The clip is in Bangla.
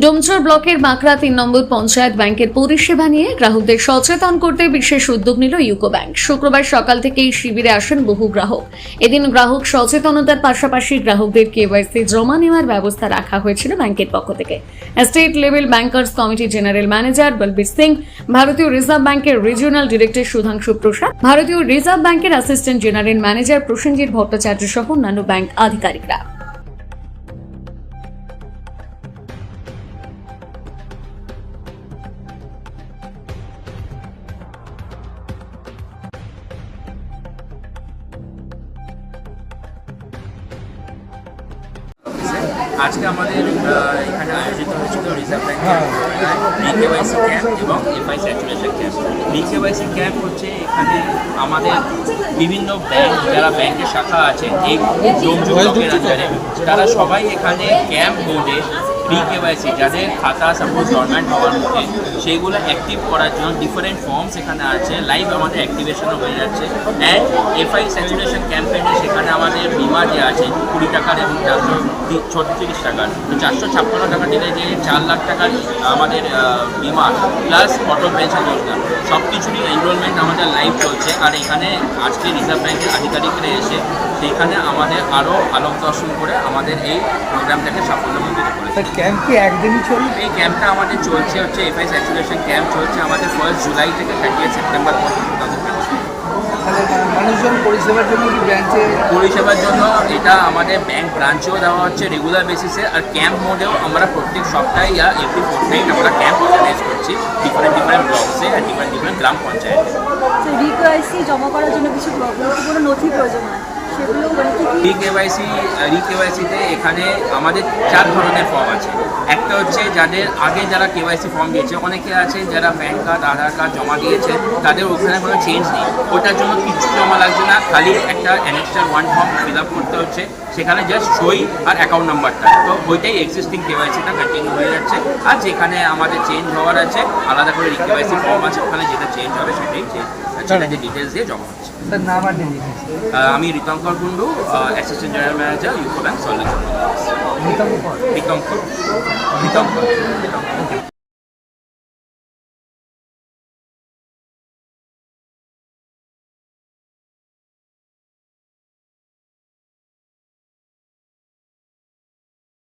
ডোমচর ব্লকের বাঁকড়া তিন নম্বর পঞ্চায়েত ব্যাংকের পরিষেবা নিয়ে গ্রাহকদের সচেতন করতে বিশেষ উদ্যোগ নিল ইউকো ব্যাংক। শুক্রবার সকাল থেকেই শিবিরে আসেন বহু গ্রাহক। এদিন গ্রাহক সচেতনতার পাশাপাশি গ্রাহকদের কেওয়াইসি জমা নেওয়ার ব্যবস্থা রাখা হয়েছিল ব্যাংকের পক্ষ থেকে। State level bankers committee general manager Balbir Singh, ভারতীয় রিজার্ভ ব্যাংকের রিজিওনাল ডিরেক্টর সুধাংশু প্রসাদ, ভারতীয় রিজার্ভ ব্যাংকের assistant general manager Prosenjit Bhattacharya সহ অন্যান্য ব্যাংক আধিকারিকরা। আজকে আমাদের এখানে আয়োজিত হয়েছিল রিজার্ভ ব্যাংকের বিকেওয়াইসি ক্যাম্প এবং FI saturation camp VKYC camp হচ্ছে এখানে আমাদের বিভিন্ন ব্যাংক যারা ব্যাংকের শাখা আছে এই জমজমা ব্লকের আন্ডারে তারা সবাই এখানে ক্যাম্প মোডে প্রি কেওয়াইসি যাদের খাতা সাপোজ গভর্নমেন্ট হওয়ার মধ্যে সেইগুলো অ্যাক্টিভ করার জন্য ডিফারেন্ট ফর্মস এখানে আছে। লাইভ আমাদের অ্যাক্টিভেশনও হয়ে যাচ্ছে। অ্যান্ড এফআই স্যাচুরেশন ক্যাম্পেইনে সেখানে আমাদের বিমা যে আছে, কুড়ি টাকার এবং চারশো ছত্রিশ টাকার। তো চারশো ছাপ্পান্ন টাকা দিলে যে চার লাখ টাকার আমাদের বিমা প্লাস অটো পেনশন যোজনা সব কিছুরই এনরোলমেন্ট আমাদের লাইভ চলছে। আর এখানে আজকে রিজার্ভ ব্যাংকের আধিকারিকরা এসে সেখানে আমাদের আরও আলোক দর্শন করে আমাদের এই প্রোগ্রামটাকে সাফল্যমণ্ডিত করেছে। ক্যাম্প কি একদিনই চলবে? এই ক্যাম্পটা আমাদের চলছে হচ্ছে এফআই স্যাচুরেশন ক্যাম্প চলছে। আমাদের ফার্স্ট জুলাই থেকে থার্টি সেপ্টেম্বর পর্যন্ত মানুষজন পরিষেবার জন্য কি ব্রাঞ্চে পরিষেবার জন্য এটা আমাদের ব্যাংক ব্রাঞ্চেও দেওয়া হচ্ছে রেগুলার বেসিসে আর ক্যাম্প মোডেও আমরা প্রত্যেক সপ্তাহে ইয়া এভরি ফোর্টনাইট আমরা ক্যাম্প অর্গানাইজ করছি। ডিফারেন্ট ডিফারেন্ট ব্লকসে আর ডিফারেন্ট ডিফারেন্ট গ্রাম পঞ্চায়েতে। জমা করার জন্য কিছু গুরুত্বপূর্ণ নথি প্রয়োজন হয়? সেগুলো রি কেওয়াইসি এখানে আমাদের চার ধরনের ফর্ম আছে। একটা হচ্ছে যাদের আগে যারা কেওয়াইসি ফর্ম দিয়েছে, অনেকে আছে যারা প্যান কার্ড আধার কার্ড জমা দিয়েছে, তাদের ওখানে কোনো চেঞ্জ নেই। ওটার জন্য কিছু জমা লাগছে না খালি একটা annexure one form fill up করতে হচ্ছে। সেখানে জাস্ট সই আর অ্যাকাউন্ট নাম্বারটা তো ওইটাই এক্সিস্টিং কেওয়াইসিটা কন্টিনিউ হয়ে যাচ্ছে। আর যেখানে আমাদের চেঞ্জ হওয়ার আছে আলাদা করে রি কেওয়াইসি ফর্ম আছে ওখানে যেটা চেঞ্জ হবে সেটাই চেঞ্জ সেটা যে ডিটেলস দিয়ে জমা হচ্ছে। আমি Ritankar Kundu assistant general manager UCO bank পর রিতঙ্কর। রিতঙ্কর। রিতঙ্কর।